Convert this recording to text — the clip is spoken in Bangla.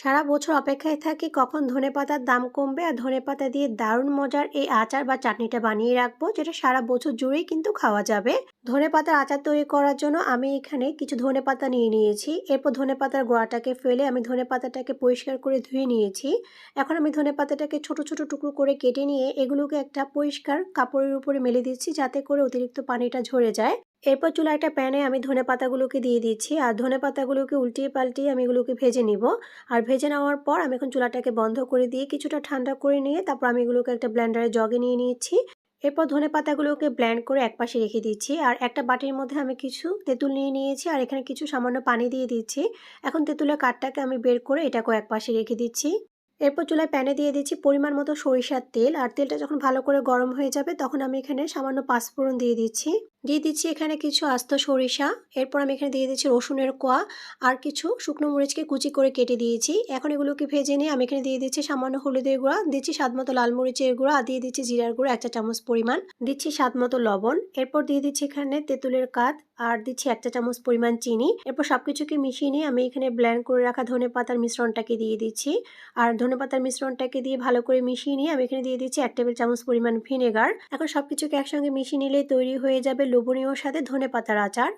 সারা বছর অপেক্ষায় থাকি কখন ধনেপাতার দাম কমবে আর ধনেপাতা দিয়ে দারুণ মজার এই আচার বা চাটনিটা বানিয়ে রাখব, যেটা সারা বছর জুড়েই কিন্তু খাওয়া যাবে। ধনেপাতার আচার তৈরি করার জন্য আমি এখানে কিছু ধনেপাতা নিয়ে নিয়েছি। এরপর ধনেপাতার গোড়াটাকে ফেলে আমি ধনেপাতাটাকে পরিষ্কার করে ধুয়ে নিয়েছি। এখন আমি ধনেপাতাটাকে ছোট ছোট টুকরো করে কেটে নিয়ে এগুলোকে একটা পরিষ্কার কাপড়ের উপরে মেলে দিচ্ছি, যাতে করে অতিরিক্ত পানিটা ঝরে যায়। এরপর চুলা একটা প্যানে আমি ধনে পাতাগুলোকে দিয়ে দিচ্ছি, আর ধনে পাতাগুলোকে উল্টিয়ে পাল্টিয়ে আমি এগুলোকে ভেজে নিব। আর ভেজে নেওয়ার পর আমি এখন চুলাটাকে বন্ধ করে দিয়ে কিছুটা ঠান্ডা করে নিয়ে তারপর আমি এগুলোকে একটা ব্লেন্ডারে জগে নিয়ে নিয়েছি এরপর ধনে পাতাগুলোকে ব্ল্যান্ড করে একপাশে রেখে দিচ্ছি, আর একটা বাটির মধ্যে আমি কিছু তেঁতুল নিয়ে নিয়েছি, আর এখানে কিছু সামান্য পানি দিয়ে দিচ্ছি। এখন তেঁতুলের কাঠটাকে আমি বের করে এটাকেও একপাশে রেখে দিচ্ছি। এরপর চুলায় প্যানে দিয়ে দিচ্ছি পরিমাণ মতো সরিষার তেল, আর তেলটা যখন ভালো করে গরম হয়ে যাবে তখন আমি এখানে সামান্য পাঁচফোড়ন দিয়ে দিচ্ছি। দিয়ে দিচ্ছি এখানে কিছু আস্ত সরিষা। এরপর আমি এখানে দিয়ে দিচ্ছি রসুনের কোয়া আর কিছু শুকনো মরিচকে কুচি করে কেটে দিয়েছি। এখন এগুলোকে ভেজে নিয়ে আমি এখানে দিয়ে দিচ্ছি সামান্য হলুদের গুঁড়া। দিচ্ছি স্বাদ মতো লাল মরিচের গুঁড়া আর দিয়ে দিচ্ছি জিরার গুঁড়া একটা চামচ পরিমাণ। দিচ্ছি স্বাদ মতো লবণ। এরপর দিয়ে দিচ্ছি এখানে তেঁতুলের কাত আর দিচ্ছি একটা চামচ পরিমাণ চিনি। এরপর সবকিছুকে মিশিয়ে নিয়ে আমি এখানে ব্ল্যান্ড করে রাখা ধনে পাতার মিশ্রণটাকে দিয়ে দিচ্ছি। আর ধনে পাতার মিশ্রণটাকে দিয়ে ভালো করে মিশিয়ে নিয়ে আমি এখানে দিয়ে দিচ্ছি এক টেবিল চামচ পরিমাণ ভিনেগার। এখন সবকিছুকে একসঙ্গে মিশিয়ে নিলে তৈরি হয়ে যাবে লোভনীয় সাথে ধনে পাতার আচার